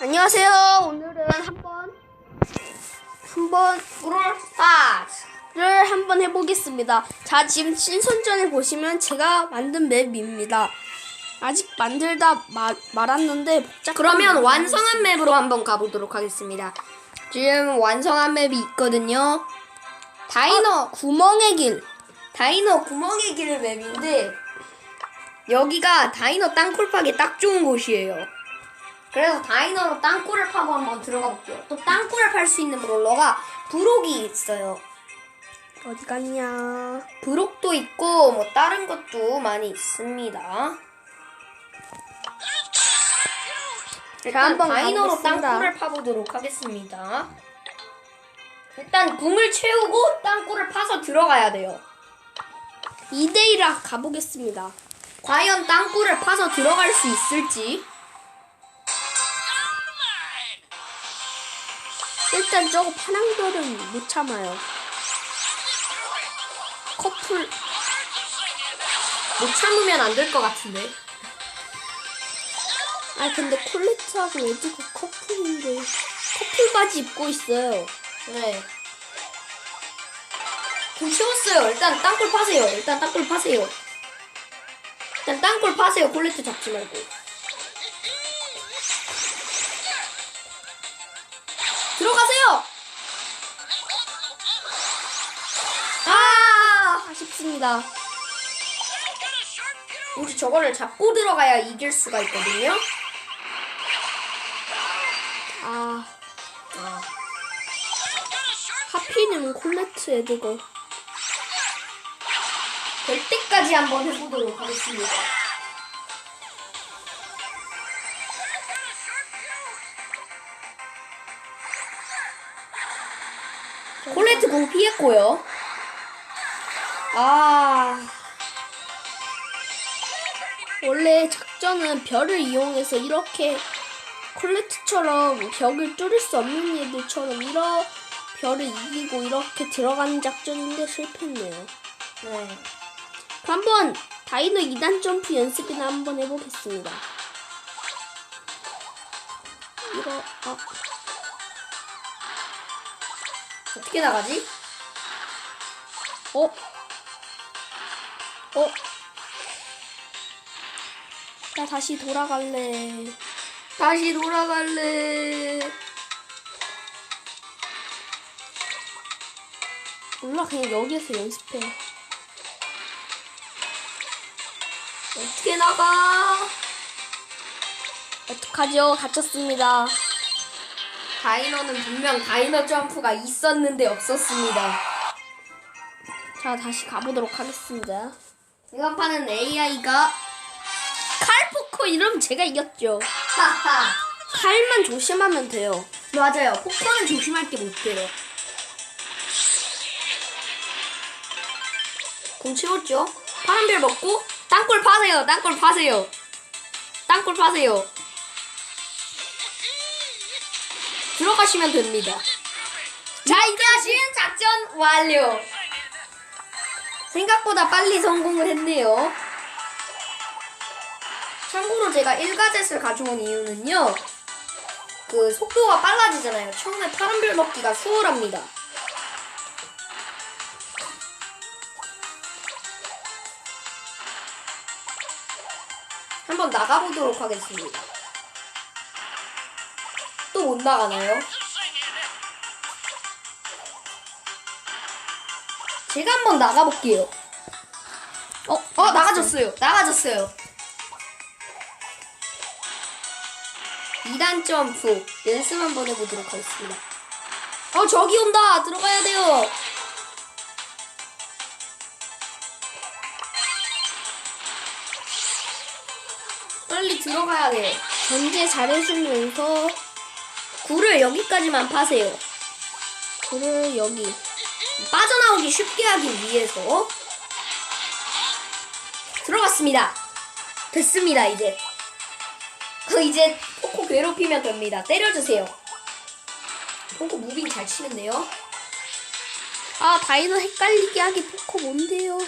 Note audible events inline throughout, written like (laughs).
안녕하세요. 오늘은 한번 한번 브롤스타즈 한번 해보겠습니다. 자, 지금 신선전에 보시면 제가 만든 맵입니다. 아직 만들다 마, 말았는데 복잡한 그러면 완성한 맵으로 한번 가보도록 하겠습니다 지금 완성한 맵이 있거든요 다이노 어, 구멍의 길. 다이노 구멍의 길 맵인데 여기가 다이노 땅굴 파기 딱 좋은 곳이에요 그래서 다이노로 땅굴을 파고 한번 들어가 볼게요 또 땅굴을 팔 수 있는 브롤러가 브록이 있어요 어디 갔냐? 브록도 있고 뭐 다른 것도 많이 있습니다 일단 한번 다이너로 가보겠습니다. 땅굴을 파보도록 하겠습니다. 일단 궁을 채우고 땅굴을 파서 들어가야 돼요. 2대1아 가보겠습니다. 과연 땅굴을 파서 들어갈 수 있을지. 일단 저거 파랑별은 못 참아요. 커플 못 참으면 안 될 것 같은데. 아 근데 콜레트하고 에드가 커플인데 커플 바지 입고 있어요. 네. 궁 채웠어요. 일단 땅굴 파세요. 일단 땅굴 파세요. 일단 땅굴 파세요. 콜레트 잡지 말고. 아쉽습니다. 혹시 저거를 잡고 들어가야 이길 수가 있거든요. 아 아. 하필이면 콜레트 에드가 될 때까지 한번 해보도록 하겠습니다. 콜레트 공 피했고요. 아, 원래 작전은 별을 이용해서 이렇게 콜레트처럼 벽을 뚫을 수 없는 애들처럼 이런 별을 이기고 이렇게 들어가는 작전인데 실패했네요. 네. 한번 다이노 2단 점프 연습이나 한번 해보겠습니다. 이거 아 어떻게 나가지? 어? 어? 나 다시 돌아갈래. 다시 돌아갈래. 몰라 그냥 여기에서 연습해. 어떻게 나가? 어떡하죠? 갇혔습니다. 다이너는 분명 다이너 점프가 있었는데 없었습니다. 자 다시 가보도록 하겠습니다. 이번 판은 AI가 칼포커 이러면 제가 이겼죠. 하하. 칼만 조심하면 돼요. 맞아요. 폭포는 조심할 게 못돼요. 공 채웠죠? 파란별 먹고 땅굴 파세요. 땅굴 파세요. 땅굴 파세요. 들어가시면 됩니다. 자, 이제 하신 작전 완료. 생각보다 빨리 성공을 했네요. 참고로 제가 1가젯을 가져온 이유는요. 그 속도가 빨라지잖아요. 처음에 파란별 먹기가 수월합니다. 한번 나가보도록 하겠습니다. 또 못 나가나요? 제가 한번 나가볼게요. 어, 어, 나가졌어요. 나가졌어요. 2단 점프 연습 한번 해보도록 하겠습니다. 어, 저기 온다. 들어가야 돼요. 빨리 들어가야 돼. 견제 잘해주면서 굴을 여기까지만 파세요. 그를 여기 빠져나오기 쉽게 하기 위해서 들어갔습니다. 됐습니다, 이제. 그 이제 포코 괴롭히면 됩니다. 때려주세요. 포코 무빙 잘 치는데요. 아 다이노 헷갈리게 하기 포커 뭔데요?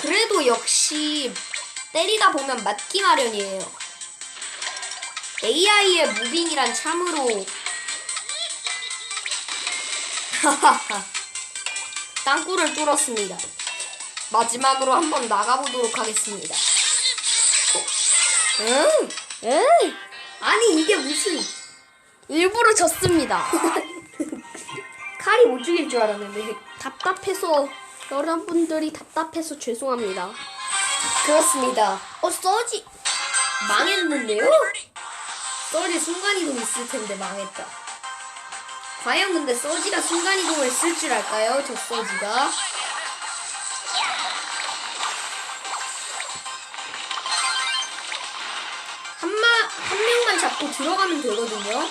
그래도 역시 때리다 보면 맞기 마련이에요. AI의 무빙이란 참으로 (laughs) 땅굴을 뚫었습니다. 마지막으로 한번 나가보도록 하겠습니다. 응? 에이, 아니 이게 무슨 일부러 졌습니다. (laughs) 칼이 못 죽일 줄 알았는데 답답해서 여러분들이 답답해서 죄송합니다. 그렇습니다. 어 써지 망했는데요? 서지 순간이동 있을 텐데 망했다. 과연 근데 서지가 순간이동을 쓸 줄 알까요? 저 서지가. 한마, 한 명만 잡고 들어가면 되거든요.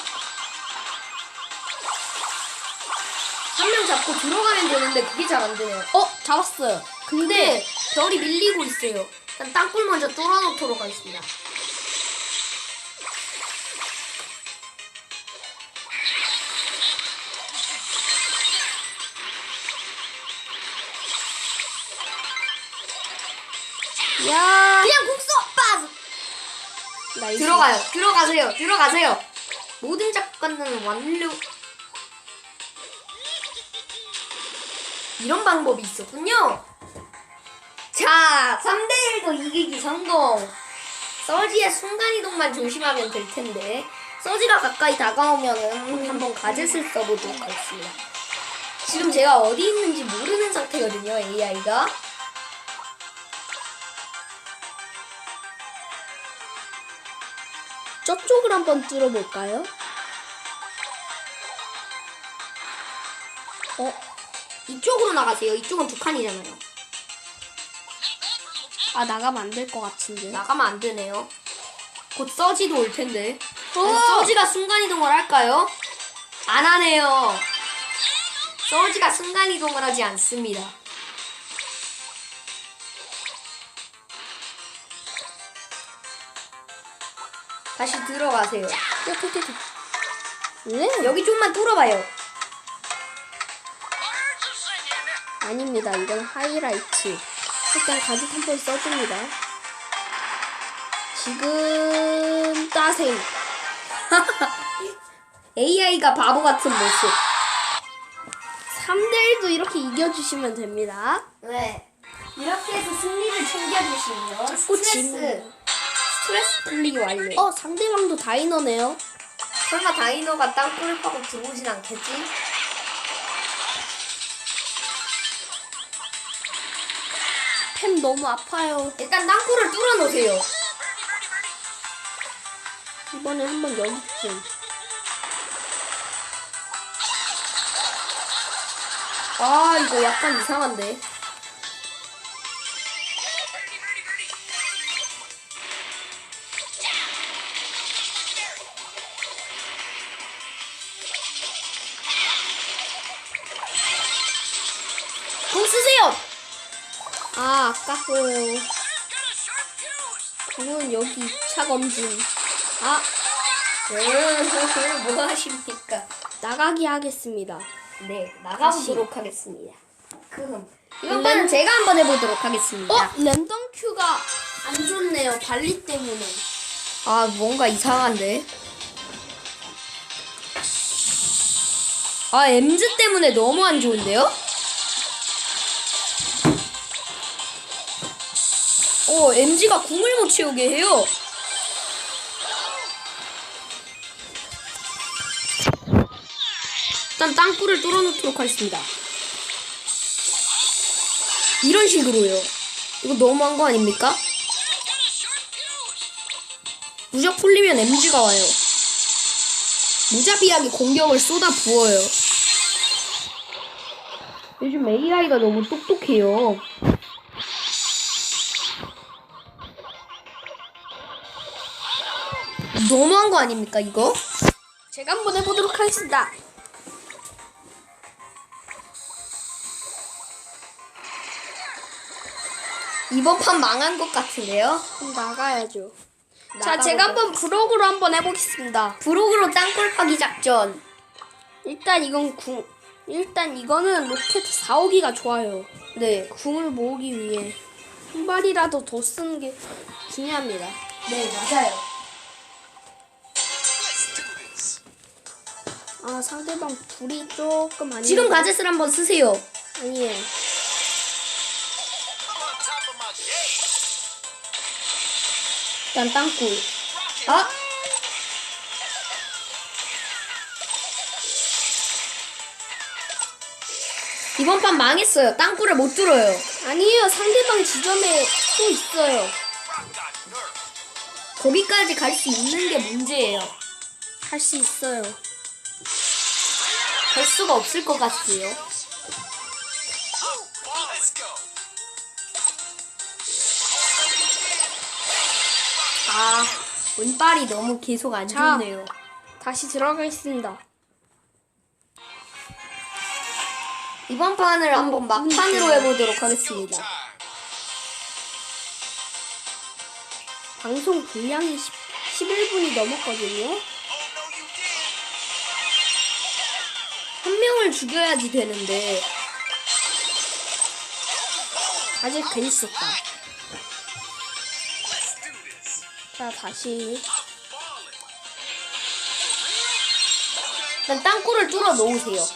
한 명 잡고 들어가면 되는데 그게 잘 안 되네요. 어 잡았어요. 근데 별이 밀리고 있어요. 일단 땅굴 먼저 뚫어놓도록 하겠습니다. 야 그냥 빠져! 나이스. 들어가요. 들어가세요. 들어가세요. 모든 작가는 완료. 이런 방법이 있었군요. 자, 3대1도 이기기 성공. 서지의 순간이동만 조심하면 될 텐데. 서지가 가까이 다가오면 한번 가젯을 써보도록 하겠습니다. 지금 제가 어디 있는지 모르는 상태거든요, AI가. 저쪽을 한번 뚫어볼까요? 어? 이쪽으로 나가세요. 이쪽은 두 칸이잖아요. 아 나가면 안 될 것 같은데. 나가면 안 되네요. 곧 서지도 올 텐데. 어! 서지가 순간이동을 할까요? 안 하네요. 서지가 순간이동을 하지 않습니다. 다시 들어가세요. 네? 여기 좀만 뚫어봐요. 아닙니다. 이건 하이라이트. 일단 가죽 한 번 써줍니다. 지금 따생. (laughs) AI가 바보 같은 모습. 3대1도 이렇게 이겨주시면 됩니다. 네. 이렇게 해서 승리를 챙겨주시면 스트레스. 스트레스 풀리기 완료. 어 상대방도 다이너네요. 설마 다이너가 땅굴을 파고 들어오진 않겠지? 템 너무 아파요. 일단 땅굴을 뚫어 놓으세요. 이번에 한번 여기쯤. 아 이거 약간 이상한데. 공 쓰세요. 아 아까워요. 저는 여기 2차 검진. 아 음, (laughs) 뭐 하십니까? 나가기 하겠습니다. 네, 나가보도록 하겠습니다. 그럼 이번 판은 제가 한번 해보도록 하겠습니다. 어 랜덤 큐가 안 좋네요. 발리 때문에. 아, 뭔가 이상한데? 아, 엠즈 때문에 너무 안 좋은데요? 어, MG가 궁을 못 채우게 해요. 일단 땅굴을 뚫어놓도록 하겠습니다. 이런 식으로요. 이거 너무한 거 아닙니까? 무적 풀리면 MG가 와요. 무자비하게 공격을 쏟아 부어요. 요즘 AI가 너무 똑똑해요. 너무한 거 아닙니까, 이거? 제가 한번 해보도록 하겠습니다. 이번 판 망한 것 같은데요? 나가야죠. 자. 제가 한번 브록으로 한번 해보겠습니다. 브록으로 땅굴 파기 작전. 일단 이건 궁. 일단 이거는 로켓 4호기가 좋아요. 네. 궁을 모으기 위해 한 발이라도 더 쓰는 게 중요합니다. 네, 맞아요. 아 상대방 불이 조금 아니 지금 가젯을 한번 쓰세요. 아니에요. 일단 땅굴. 아! 이번 판 망했어요. 땅굴을 못 뚫어요. 아니에요. 상대방 지점에 또 있어요. 거기까지 갈 수 있는 게 문제예요. 할 수 있어요. 갈 수가 없을 것 같아요. 아, 운빨이 너무 계속 안 자. 좋네요. 다시 들어가겠습니다. 이번 판을 한번 막판으로 해보도록 하겠습니다. 방송 분량이 10, 11분이 넘었거든요. 한 명을 죽여야지 되는데 아직 괜히 썼다. 자 다시 일단 땅굴을 뚫어 놓으세요.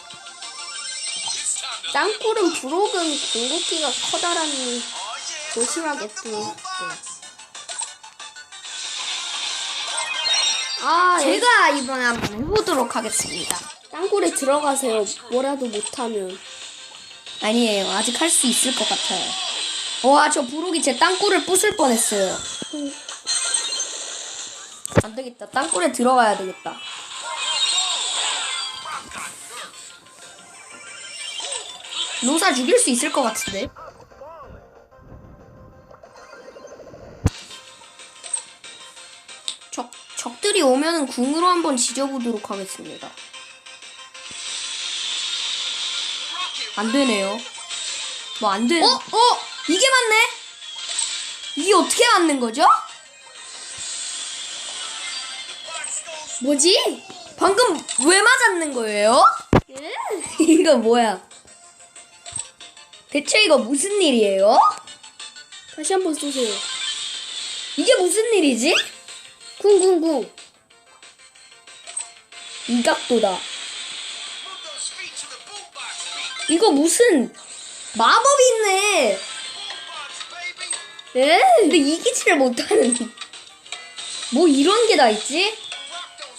땅굴은 브록은 궁극기가 커다라니 조심하게 또. 아, 제가 제가 이번에 한번 해보도록 하겠습니다. 땅굴에 들어가세요. 뭐라도 못하면. 아니에요. 아직 할 수 있을 것 같아요. 와, 저 부록이 제 땅굴을 부술 뻔했어요. 안 되겠다. 땅굴에 들어가야 되겠다. 로사 죽일 수 있을 것 같은데? 적, 적들이 오면은 궁으로 한번 지져보도록 하겠습니다. 안 되네요. 뭐안 되네. 어? 어? 이게 맞네? 이게 어떻게 맞는 거죠? 뭐지? 방금 왜 맞았는 거예요? (laughs) 이거 뭐야? 대체 이거 무슨 일이에요? 다시 한번 쏘세요. 이게 무슨 일이지? 쿵쿵쿵. 이 각도다. 이거 무슨 마법이 있네. 에? 근데 이기지를 못하는. 뭐 이런 게 다 있지?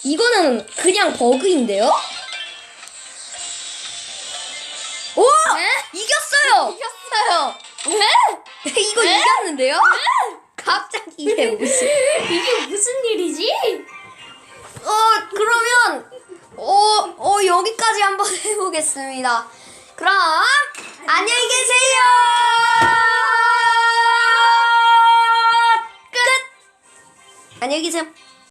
이거는 그냥 버그인데요? 오! 이겼어요! 이겼어요. 에? (laughs) 이거 이겼는데요? 갑자기 이게 무슨. (laughs) 이게 무슨 일이지? 어, 그러면, 어, 어, 여기까지 한번 해보겠습니다. 그럼, 안녕히 계세요! 끝! 안녕히 계세요.